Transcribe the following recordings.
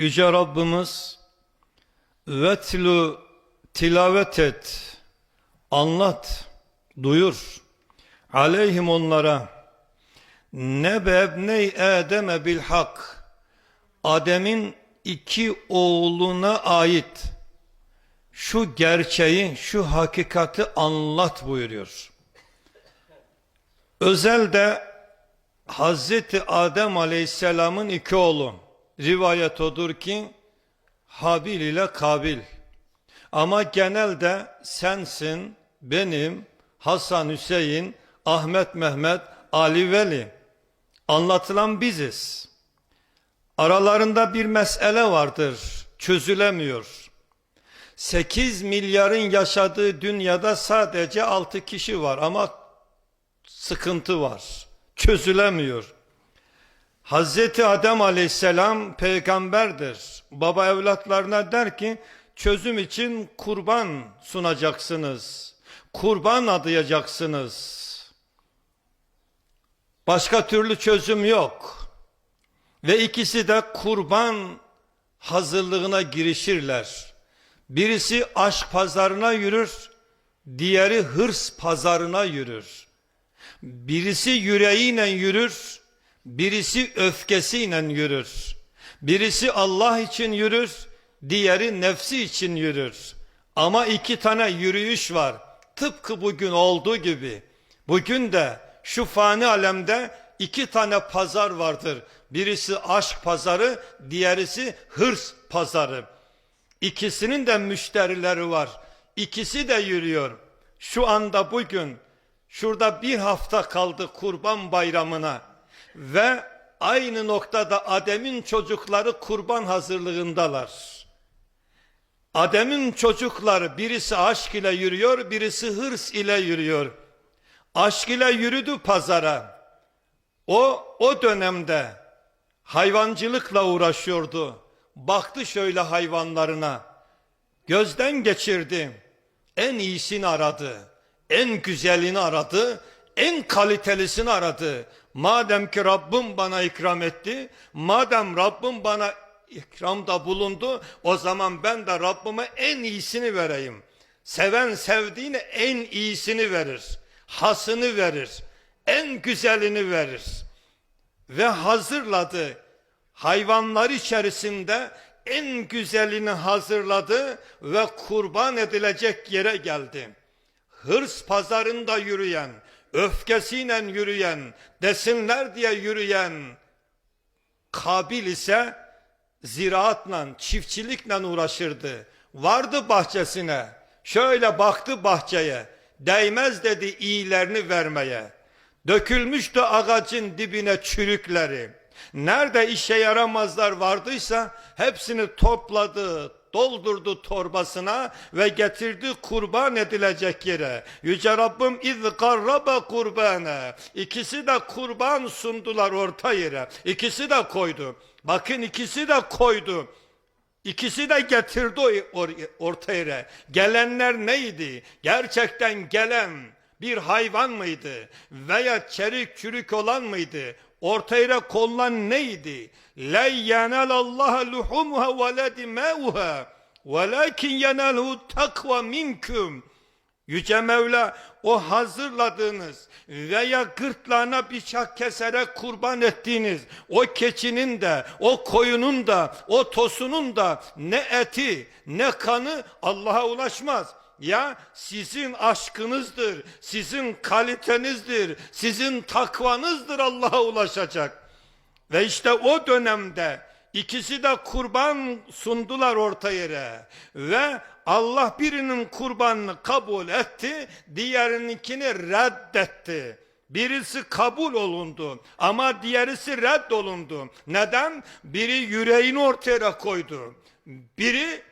Yüce Rabbimiz vetlu tilavet et, anlat, duyur. Aleyhim onlara nebebney Adem'e bil hak. Adem'in iki oğluna ait şu gerçeği, şu hakikati anlat buyuruyor. Özelde Hazreti Adem Aleyhisselam'ın iki oğlu. Rivayet odur ki Habil ile Kabil. Ama genelde sensin, benim, Hasan Hüseyin, Ahmet Mehmet, Ali Veli. Anlatılan biziz. Aralarında bir mesele vardır, çözülemiyor. 8 milyarın yaşadığı dünyada sadece 6 kişi var ama sıkıntı var. Çözülemiyor. Hazreti Adem aleyhisselam peygamberdir. Baba evlatlarına der ki çözüm için kurban sunacaksınız. Kurban adayacaksınız. Başka türlü çözüm yok. Ve ikisi de kurban hazırlığına girişirler. Birisi aşk pazarına yürür, diğeri hırs pazarına yürür. Birisi yüreğiyle yürür, birisi öfkesiyle yürür. Birisi Allah için yürür, diğeri nefsi için yürür. Ama iki tane yürüyüş var. Tıpkı bugün olduğu gibi. Bugün de şu fani alemde iki tane pazar vardır. Birisi aşk pazarı, diğerisi hırs pazarı. İkisinin de müşterileri var. İkisi de yürüyor. Şu anda bugün şurada bir hafta kaldı kurban bayramına ve aynı noktada Adem'in çocukları kurban hazırlığındalar. Adem'in çocukları birisi aşk ile yürüyor, birisi hırs ile yürüyor. Aşk ile yürüdü pazara. O o dönemde hayvancılıkla uğraşıyordu. Baktı şöyle hayvanlarına. Gözden geçirdi. En iyisini aradı. En güzelini aradı. En kalitelisini aradı. Madem ki Rabbim bana ikram etti. Madem Rabbim bana ikramda bulundu. O zaman ben de Rabbime en iyisini vereyim. Seven sevdiğine en iyisini verir. Hasını verir. En güzelini verir. Ve hazırladı hayvanlar içerisinde en güzelini hazırladı ve kurban edilecek yere geldi. Hırs pazarında yürüyen, öfkesiyle yürüyen, desinler diye yürüyen Kabil ise ziraatla, çiftçilikle uğraşırdı. Vardı bahçesine, şöyle baktı bahçeye, değmez dedi iyilerini vermeye. Dökülmüştü ağacın dibine çürükleri. Nerede işe yaramazlar vardıysa hepsini topladı, doldurdu torbasına ve getirdi kurban edilecek yere. Yüce Rabbim iz garraba kurbana. İkisi de kurban sundular orta yere. İkisi de koydu. Bakın ikisi de koydu. İkisi de getirdi or- orta yere. Gelenler neydi? Gerçekten gelen bir hayvan mıydı? Veya çerik çürük olan mıydı? Ortaya konulan neydi? Yenal Allah luhumha ve la dimauha velakin yenalu takva minkum. Yüce Mevla o hazırladığınız veya gırtlağına bıçak keserek kurban ettiğiniz o keçinin de o koyunun da o tosunun da ne eti ne kanı Allah'a ulaşmaz. Ya sizin aşkınızdır, sizin kalitenizdir, sizin takvanızdır Allah'a ulaşacak. Ve işte o dönemde ikisi de kurban sundular orta yere. Ve Allah birinin kurbanını kabul etti, diğerininkini reddetti. Birisi kabul olundu ama diğerisi reddolundu. Neden? Biri yüreğini ortaya koydu. Biri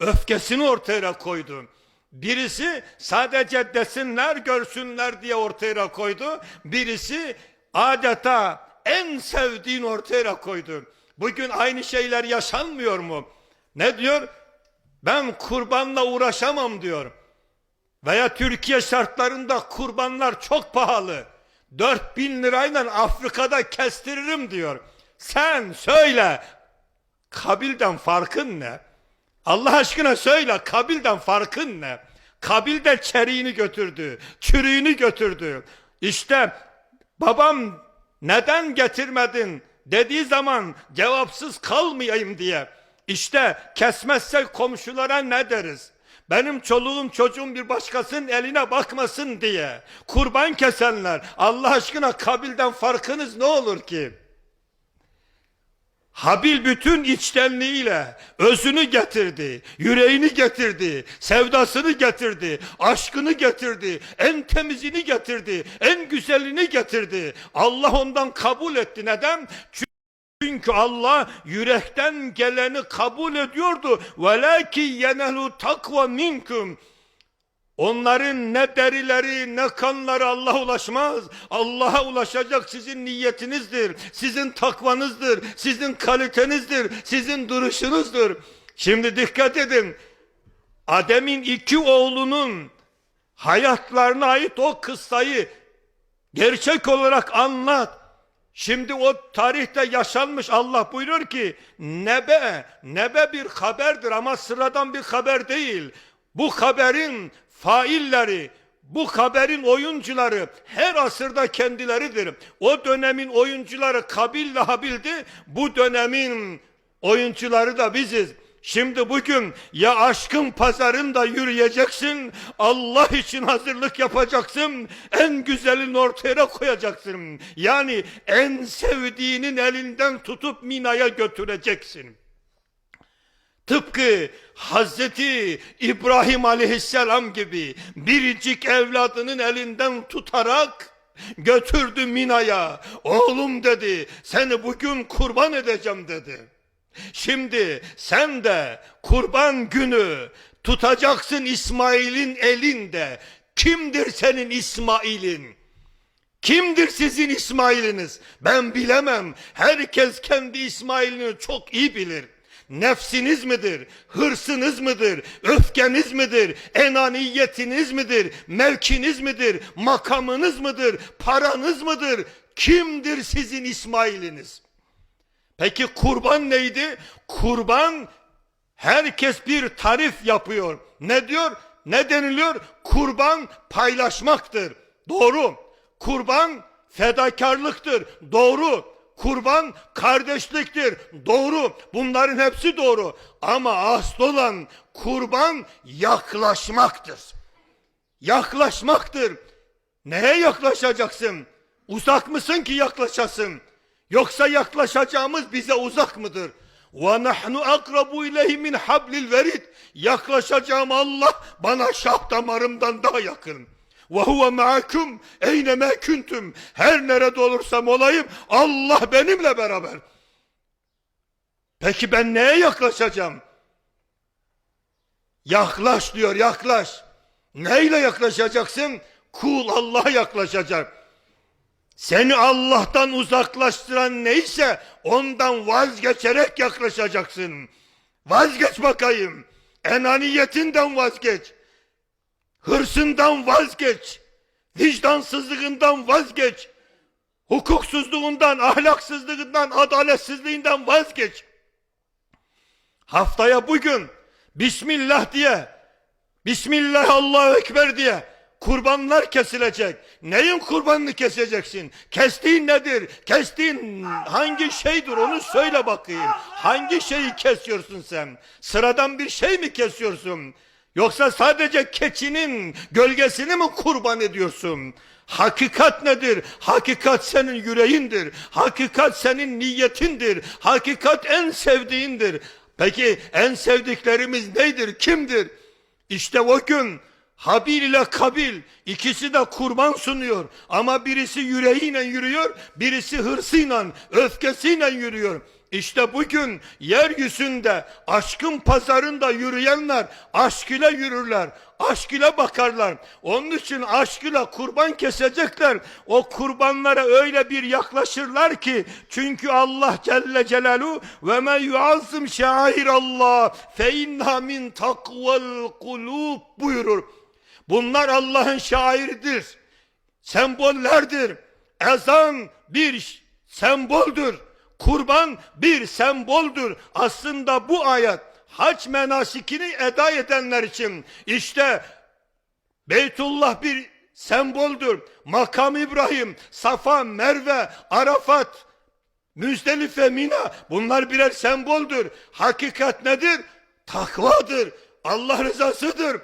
öfkesini ortaya koydu. Birisi sadece desinler görsünler diye ortaya koydu. Birisi adeta en sevdiğin ortaya koydu. Bugün aynı şeyler yaşanmıyor mu? Ne diyor? Ben kurbanla uğraşamam diyor. Veya Türkiye şartlarında kurbanlar çok pahalı. 4000 lirayla Afrika'da kestiririm diyor. Sen söyle Kabil'den farkın ne? Allah aşkına söyle Kabil'den farkın ne? Kabil de çeriğini götürdü, çürüğünü götürdü. İşte babam neden getirmedin dediği zaman cevapsız kalmayayım diye. İşte kesmezsek komşulara ne deriz? Benim çoluğum çocuğum bir başkasının eline bakmasın diye. Kurban kesenler Allah aşkına kabilden farkınız ne olur ki? Habil bütün içtenliğiyle özünü getirdi, yüreğini getirdi, sevdasını getirdi, aşkını getirdi, en temizini getirdi, en güzelini getirdi. Allah ondan kabul etti. Neden? Çünkü Allah yürekten geleni kabul ediyordu. Velaki yenelu takva minkum. Onların ne derileri ne kanları Allah'a ulaşmaz. Allah'a ulaşacak sizin niyetinizdir. Sizin takvanızdır. Sizin kalitenizdir. Sizin duruşunuzdur. Şimdi dikkat edin. Adem'in iki oğlunun hayatlarına ait o kıssayı gerçek olarak anlat. Şimdi o tarihte yaşanmış Allah buyuruyor ki nebe, nebe bir haberdir ama sıradan bir haber değil. Bu haberin failleri, bu haberin oyuncuları her asırda kendileridir. O dönemin oyuncuları Kabil ve Habil'di. Bu dönemin oyuncuları da biziz. Şimdi bugün ya aşkın pazarında yürüyeceksin, Allah için hazırlık yapacaksın, en güzelini ortaya koyacaksın. Yani en sevdiğinin elinden tutup Mina'ya götüreceksin. Tıpkı Hazreti İbrahim aleyhisselam gibi biricik evladının elinden tutarak götürdü Mina'ya. Oğlum dedi seni bugün kurban edeceğim dedi. Şimdi sen de kurban günü tutacaksın İsmail'in elinde. Kimdir senin İsmail'in? Kimdir sizin İsmail'iniz? Ben bilemem. Herkes kendi İsmail'ini çok iyi bilir. Nefsiniz midir? Hırsınız mıdır? Öfkeniz midir? Enaniyetiniz midir? Mevkiniz midir? Makamınız mıdır? Paranız mıdır? Kimdir sizin İsmail'iniz? Peki kurban neydi? Kurban herkes bir tarif yapıyor. Ne diyor? Ne deniliyor? Kurban paylaşmaktır. Doğru. Kurban fedakarlıktır. Doğru. Kurban kardeşliktir. Doğru. Bunların hepsi doğru. Ama asıl olan kurban yaklaşmaktır. Yaklaşmaktır. Neye yaklaşacaksın? Uzak mısın ki yaklaşasın? Yoksa yaklaşacağımız bize uzak mıdır? Ve nahnu akrabu ileyhi min hablil verid. Yaklaşacağım Allah bana şah damarımdan daha yakın. Ve huve ma'akum eyne kuntum. Her nerede olursam olayım Allah benimle beraber. Peki ben neye yaklaşacağım? Yaklaş diyor yaklaş. Neyle yaklaşacaksın? Kul Allah'a yaklaşacak. Seni Allah'tan uzaklaştıran neyse ondan vazgeçerek yaklaşacaksın. Vazgeç bakayım. Enaniyetinden vazgeç. Hırsından vazgeç. Vicdansızlığından vazgeç. Hukuksuzluğundan, ahlaksızlığından, adaletsizliğinden vazgeç. Haftaya bugün Bismillah diye, Bismillah Allahu Ekber diye kurbanlar kesilecek. Neyin kurbanını keseceksin? Kestiğin nedir? Kestiğin hangi şeydir onu söyle bakayım. Hangi şeyi kesiyorsun sen? Sıradan bir şey mi kesiyorsun? Yoksa sadece keçinin gölgesini mi kurban ediyorsun? Hakikat nedir? Hakikat senin yüreğindir. Hakikat senin niyetindir. Hakikat en sevdiğindir. Peki en sevdiklerimiz nedir? Kimdir? İşte o gün Habil ile Kabil ikisi de kurban sunuyor. Ama birisi yüreğiyle yürüyor, birisi hırsıyla, öfkesiyle yürüyor. İşte bugün yeryüzünde aşkın pazarında yürüyenler aşk ile yürürler. Aşk ile bakarlar. Onun için aşk ile kurban kesecekler. O kurbanlara öyle bir yaklaşırlar ki çünkü Allah Celle Celaluhu ve men yuazzim şair Allah fe inna min takvel kulub buyurur. Bunlar Allah'ın şairidir. Sembollerdir. Ezan bir semboldür. Kurban bir semboldür. Aslında bu ayet hac menasikini eda edenler için işte Beytullah bir semboldür. Makam İbrahim, Safa, Merve, Arafat, Müzdelife, Mina bunlar birer semboldür. Hakikat nedir? Takvadır. Allah rızasıdır.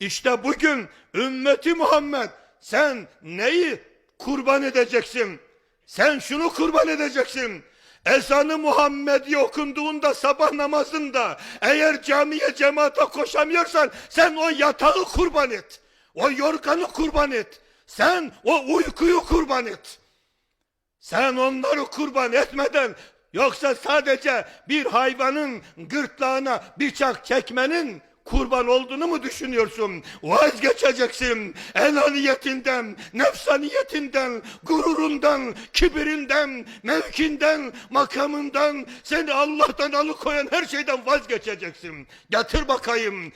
İşte bugün ümmeti Muhammed sen neyi kurban edeceksin? Sen şunu kurban edeceksin. Ezanı Muhammedi okunduğunda sabah namazında eğer camiye cemaate koşamıyorsan sen o yatağı kurban et. O yorganı kurban et. Sen o uykuyu kurban et. Sen onları kurban etmeden yoksa sadece bir hayvanın gırtlağına bıçak çekmenin kurban olduğunu mu düşünüyorsun? Vazgeçeceksin. Enaniyetinden, nefsaniyetinden, gururundan, kibirinden, mevkinden, makamından, seni Allah'tan alıkoyan her şeyden vazgeçeceksin. Getir bakayım.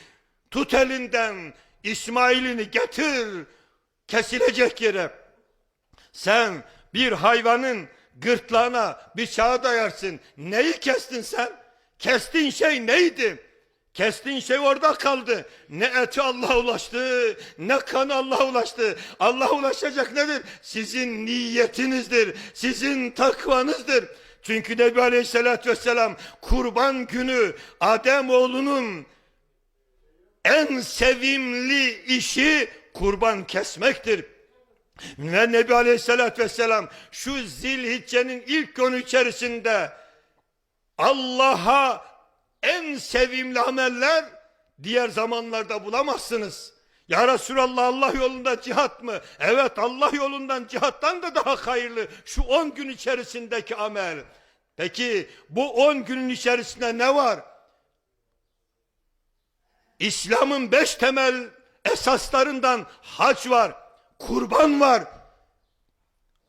Tut elinden İsmail'ini getir. Kesilecek yere. Sen bir hayvanın gırtlağına bıçağı dayarsın. Neyi kestin sen? Kestiğin şey neydi? Kestiğin şey orada kaldı. Ne eti Allah'a ulaştı, ne kanı Allah'a ulaştı. Allah'a ulaşacak nedir? Sizin niyetinizdir, sizin takvanızdır. Çünkü Nebi Aleyhisselatü Vesselam kurban günü Adem oğlunun en sevimli işi kurban kesmektir. Ve Nebi Aleyhisselatü Vesselam şu zilhiccenin ilk günü içerisinde Allah'a en sevimli ameller diğer zamanlarda bulamazsınız. Ya Resulallah Allah yolunda cihat mı? Evet Allah yolundan cihattan da daha hayırlı şu 10 gün içerisindeki amel. Peki bu 10 günün içerisinde ne var? İslam'ın beş temel esaslarından hac var, kurban var.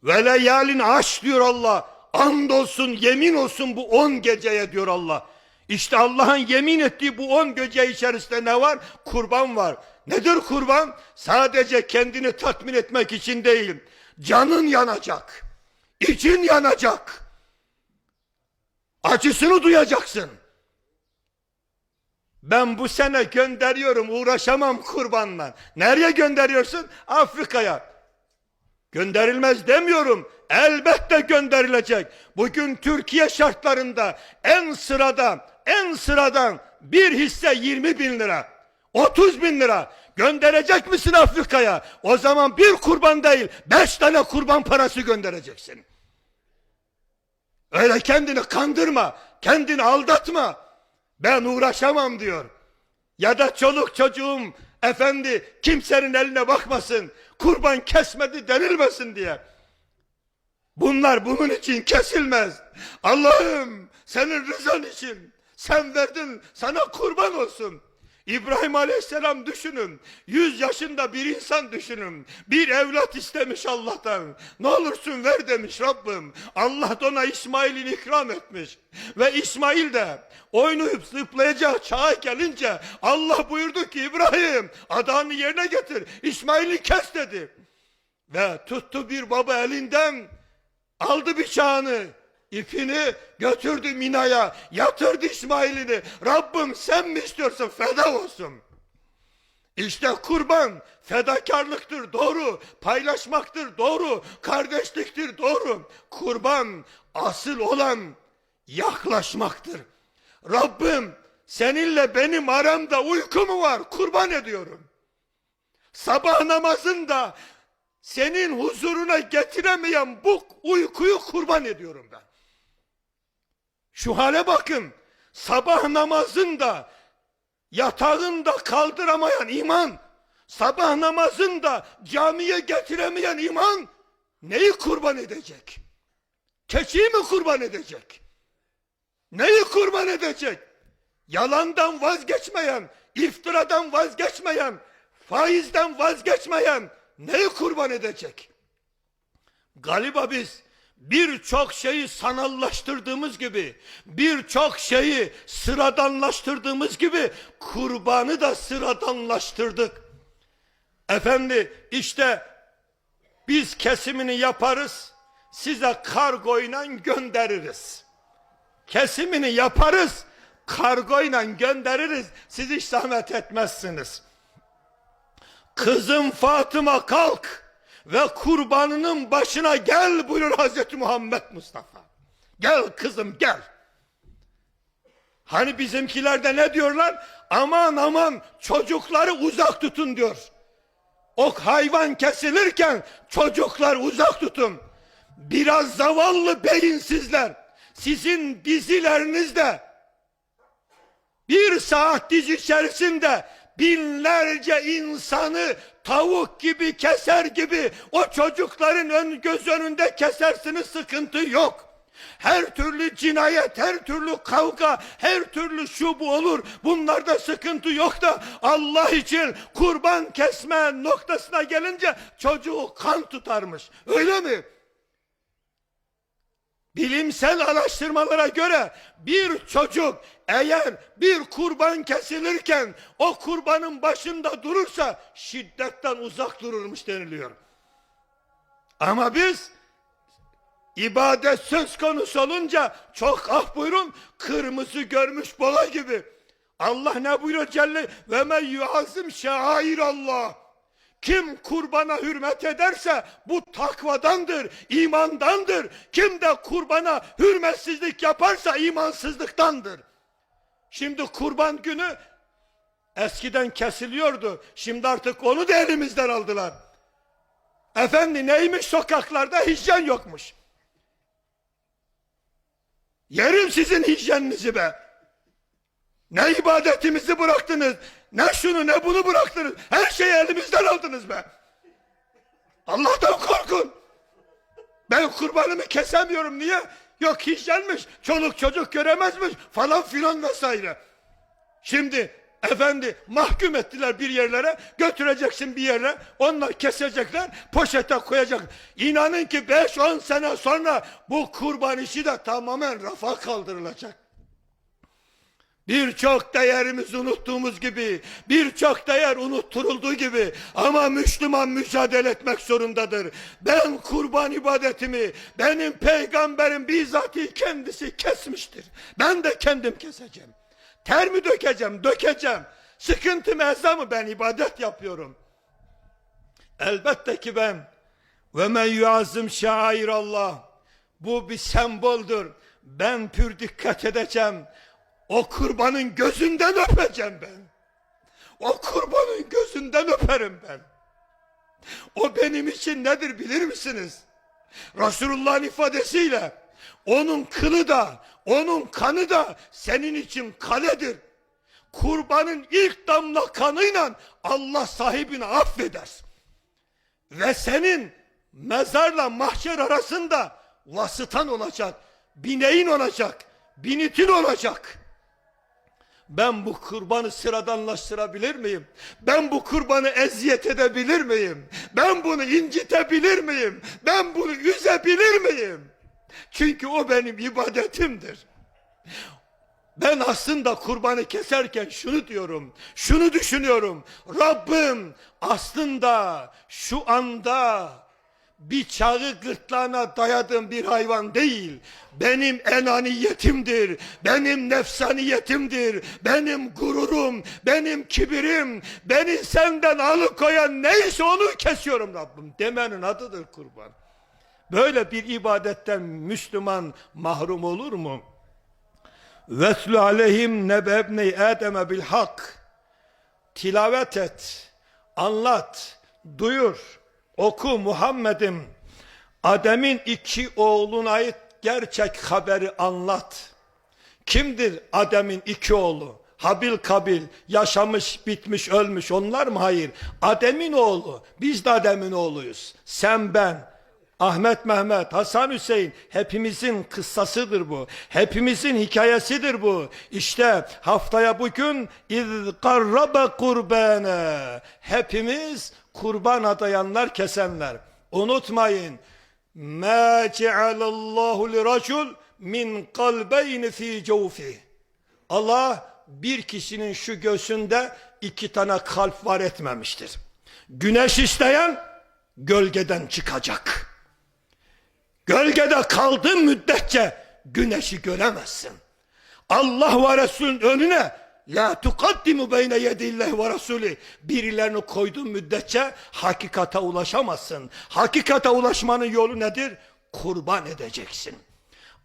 Ve leyalin aş diyor Allah. And olsun, yemin olsun bu on geceye diyor Allah. İşte Allah'ın yemin ettiği bu on gece içerisinde ne var? Kurban var. Nedir kurban? Sadece kendini tatmin etmek için değil. Canın yanacak. için yanacak. Acısını duyacaksın. Ben bu sene gönderiyorum uğraşamam kurbanla. Nereye gönderiyorsun? Afrika'ya. Gönderilmez demiyorum. Elbette gönderilecek. Bugün Türkiye şartlarında en sıradan, en sıradan bir hisse 20 bin lira. 30 bin lira. Gönderecek misin Afrika'ya? O zaman bir kurban değil, beş tane kurban parası göndereceksin. Öyle kendini kandırma, kendini aldatma. Ben uğraşamam diyor. Ya da çoluk çocuğum efendi kimsenin eline bakmasın, kurban kesmedi denilmesin diye. Bunlar bunun için kesilmez. Allah'ım senin rızan için sen verdin sana kurban olsun. İbrahim Aleyhisselam düşünün. Yüz yaşında bir insan düşünün. Bir evlat istemiş Allah'tan. Ne olursun ver demiş Rabbim. Allah da ona İsmail'in ikram etmiş. Ve İsmail de oynayıp zıplayacağı çağa gelince Allah buyurdu ki İbrahim adağını yerine getir. İsmail'i kes dedi. Ve tuttu bir baba elinden aldı bıçağını ipini götürdü Mina'ya yatırdı İsmail'ini. Rabbim sen mi istiyorsun? Feda olsun. İşte kurban fedakarlıktır doğru. Paylaşmaktır doğru. Kardeşliktir doğru. Kurban asıl olan yaklaşmaktır. Rabbim seninle benim aramda uyku mu var? Kurban ediyorum. Sabah namazında senin huzuruna getiremeyen bu uykuyu kurban ediyorum ben. Şu hale bakın. Sabah namazında yatağında kaldıramayan iman, sabah namazında camiye getiremeyen iman neyi kurban edecek? Keçiyi mi kurban edecek? Neyi kurban edecek? Yalandan vazgeçmeyen, iftiradan vazgeçmeyen, faizden vazgeçmeyen neyi kurban edecek? Galiba biz birçok şeyi sanallaştırdığımız gibi, birçok şeyi sıradanlaştırdığımız gibi kurbanı da sıradanlaştırdık. Efendi işte biz kesimini yaparız, size kargoyla göndeririz. kesimini yaparız. Kargoyla göndeririz. Siz hiç zahmet etmezsiniz. Kızım Fatıma kalk ve kurbanının başına gel buyurur Hazreti Muhammed Mustafa. Gel kızım gel. Hani bizimkiler de ne diyorlar? Aman aman çocukları uzak tutun diyor. O hayvan kesilirken çocuklar uzak tutun. Biraz zavallı beyinsizler. Sizin dizilerinizde bir saat dizi içerisinde binlerce insanı tavuk gibi keser gibi o çocukların ön göz önünde kesersiniz sıkıntı yok. Her türlü cinayet, her türlü kavga, her türlü şu bu olur. Bunlarda sıkıntı yok da Allah için kurban kesme noktasına gelince çocuğu kan tutarmış. Öyle mi? Bilimsel araştırmalara göre bir çocuk eğer bir kurban kesilirken o kurbanın başında durursa şiddetten uzak dururmuş deniliyor. Ama biz ibadet söz konusu olunca çok ah buyurun kırmızı görmüş bola gibi. Allah ne buyuruyor Celle ve men yuazim şair Allah. Kim kurbana hürmet ederse bu takvadandır, imandandır. Kim de kurbana hürmetsizlik yaparsa imansızlıktandır. Şimdi kurban günü eskiden kesiliyordu. Şimdi artık onu da elimizden aldılar. Efendi neymiş sokaklarda hijyen yokmuş. Yerim sizin hijyeninizi be. Ne ibadetimizi bıraktınız, ne şunu ne bunu bıraktınız. Her şeyi elimizden aldınız be. Allah'tan korkun. Ben kurbanımı kesemiyorum niye? Yok hijyenmiş, çoluk çocuk göremezmiş falan filan vesaire. Şimdi efendi mahkum ettiler bir yerlere, götüreceksin bir yere, onlar kesecekler, poşete koyacak. İnanın ki 5-10 sene sonra bu kurban işi de tamamen rafa kaldırılacak. Birçok değerimizi unuttuğumuz gibi, birçok değer unutturulduğu gibi ama Müslüman mücadele etmek zorundadır. Ben kurban ibadetimi benim peygamberim bizzati kendisi kesmiştir. Ben de kendim keseceğim. Ter mi dökeceğim? Dökeceğim. Sıkıntı mezza mı ben ibadet yapıyorum. Elbette ki ben ve men yuazım şair Allah. Bu bir semboldür. Ben pür dikkat edeceğim. O kurbanın gözünden öpeceğim ben. O kurbanın gözünden öperim ben. O benim için nedir bilir misiniz? Resulullah'ın ifadesiyle onun kılı da onun kanı da senin için kaledir. Kurbanın ilk damla kanıyla Allah sahibini affeder. Ve senin mezarla mahşer arasında vasıtan olacak, bineğin olacak, binitin olacak. Ben bu kurbanı sıradanlaştırabilir miyim? Ben bu kurbanı eziyet edebilir miyim? Ben bunu incitebilir miyim? Ben bunu üzebilir miyim? Çünkü o benim ibadetimdir. Ben aslında kurbanı keserken şunu diyorum, şunu düşünüyorum. Rabbim aslında şu anda bıçağı gırtlağına dayadığım bir hayvan değil. Benim enaniyetimdir, benim nefsaniyetimdir, benim gururum, benim kibirim, beni senden alıkoyan neyse onu kesiyorum Rabbim demenin adıdır kurban. Böyle bir ibadetten Müslüman mahrum olur mu? Veslu aleyhim nebebney Adem'e bil hak. Tilavet et, anlat, duyur, oku Muhammed'im. Adem'in iki oğluna ait gerçek haberi anlat. Kimdir Adem'in iki oğlu? Habil Kabil yaşamış, bitmiş, ölmüş onlar mı? Hayır. Adem'in oğlu. Biz de Adem'in oğluyuz. Sen ben. Ahmet Mehmet, Hasan Hüseyin hepimizin kıssasıdır bu. Hepimizin hikayesidir bu. İşte haftaya bugün iz qarraba kurbana. Hepimiz kurban adayanlar, kesenler. Unutmayın. Ma cealallahu li racul min kalbeyni fi cevfi. Allah bir kişinin şu göğsünde iki tane kalp var etmemiştir. Güneş isteyen gölgeden çıkacak. Gölgede kaldığın müddetçe güneşi göremezsin. Allah ve Resulün önüne La tukaddimu beyne yedillahi ve Resulü birilerini koyduğun müddetçe hakikate ulaşamazsın. Hakikate ulaşmanın yolu nedir? Kurban edeceksin.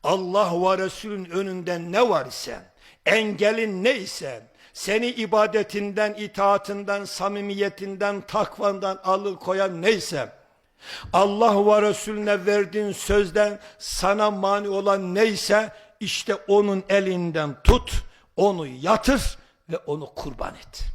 Allah ve Resulün önünde ne var ise, engelin ne ise, seni ibadetinden, itaatinden, samimiyetinden, takvandan alıkoyan neyse, Allah ve Resulüne verdiğin sözden sana mani olan neyse, işte onun elinden tut, onu yatır ve onu kurban et.